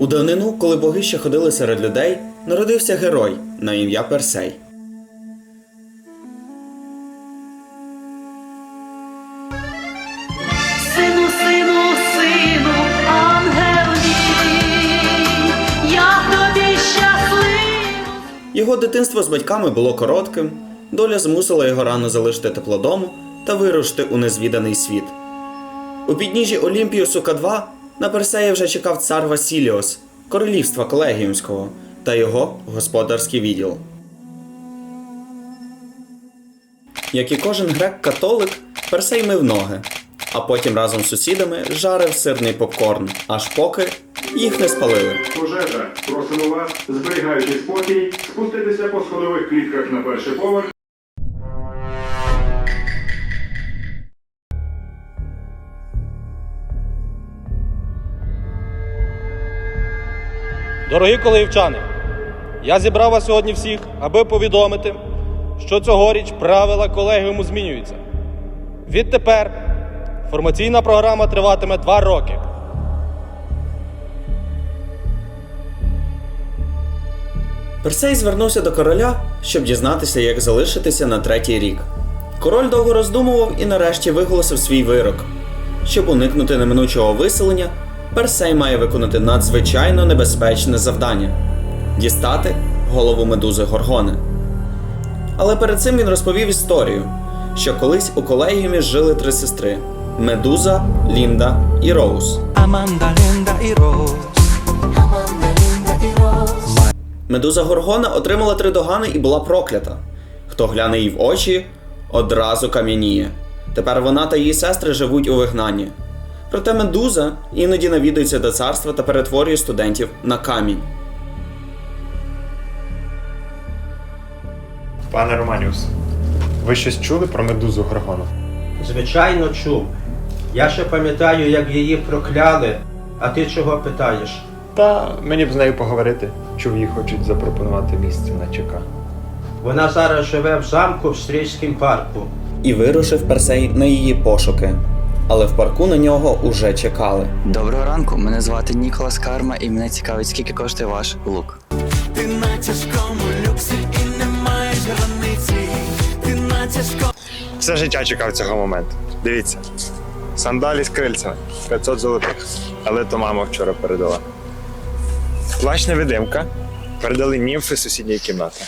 У давнину, коли боги ще ходили серед людей, народився герой на ім'я Персей. Сину, сину, сину, ангел мій, я тобі щасливо. Його дитинство з батьками було коротким, доля змусила його рано залишити теплодому та вирушити у незвіданий світ. У підніжжі Олімпіусу К2 на Персея вже чекав цар Васіліос, королівства Колегіумського та його господарський відділ. Як і кожен грек-католик, Персей мив ноги, а потім разом з сусідами жарив сирний попкорн, аж поки їх не спалили. Пожежа. Просимо вас, зберігаючи спокій, спуститися по сходових клітках на перший поверх Дорогі колегівчани, я зібрав вас сьогодні всіх, аби повідомити, що цьогоріч правила колегіуму змінюються. Відтепер формаційна програма триватиме два роки. Персей звернувся до короля, щоб дізнатися, як залишитися на третій рік. Король довго роздумував і нарешті виголосив свій вирок. Щоб уникнути неминучого виселення, Персей має виконати надзвичайно небезпечне завдання дістати голову медузи Горгони. Але перед цим він розповів історію, що колись у колегіумі жили три сестри: Медуза, Лінда і Роуз. Amanda, Linda y Rose. Медуза Горгона отримала три догани і була проклята. Хто гляне їй в очі, одразу кам'яніє. Тепер вона та її сестри живуть у вигнанні. Проте медуза іноді навідується до царства та перетворює студентів на камінь. Пане Романіус, ви щось чули про медузу Горгону? Звичайно, чув. Я ще пам'ятаю, як її прокляли, а ти чого питаєш? Та мені б з нею поговорити. Чув, їй хочуть запропонувати місце на ЧК. Вона зараз живе в замку в Стрийському парку. І вирушив Персей на її пошуки. Але в парку на нього уже чекали. Доброго ранку, мене звати Ніколас Карма, і мене цікавить, скільки коштує ваш лук. Ти на тяжкому люксі і не маєш границі. Ти на тяжкому Все життя чекав цього моменту. Дивіться. Сандалі з крильцями 500 золотих. Але то мама вчора передала. Плащ невидимка. Передали німфи з сусідньої кімнати.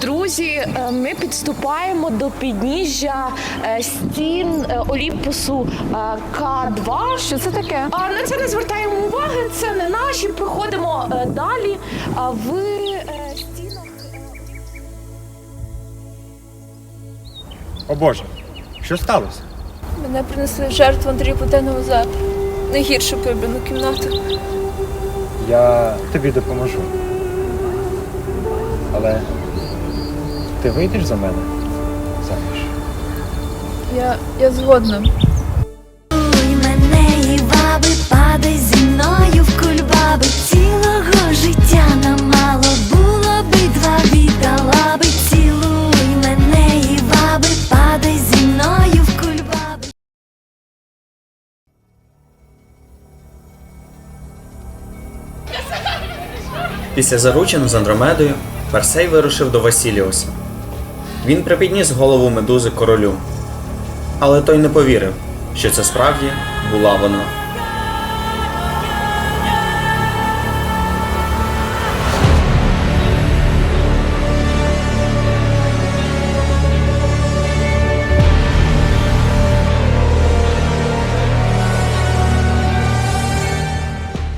Друзі, е, ми підступаємо до підніжжя е, стін е, Олімпусу е, К2. Що це таке? А на це не звертаємо уваги. Це не наші. Проходимо далі. А в е, стінах О Боже, що сталося? Мене принесли в жертву Андрію Буденного за найгіршу прибрану кімнату. Я тобі допоможу. Але ти вийдеш за мене заміж? Я, я згодна. Ой, мене і баби, падай зі мною в кульбаби. Цілого життя нам мало було би два віддала би. Цілуй мене і баби, падай зі мною в кульбаби. Після заручин з Андромедою Персей вирушив до Васіліуса. Він припідніс голову медузи королю. Але той не повірив, що це справді була вона.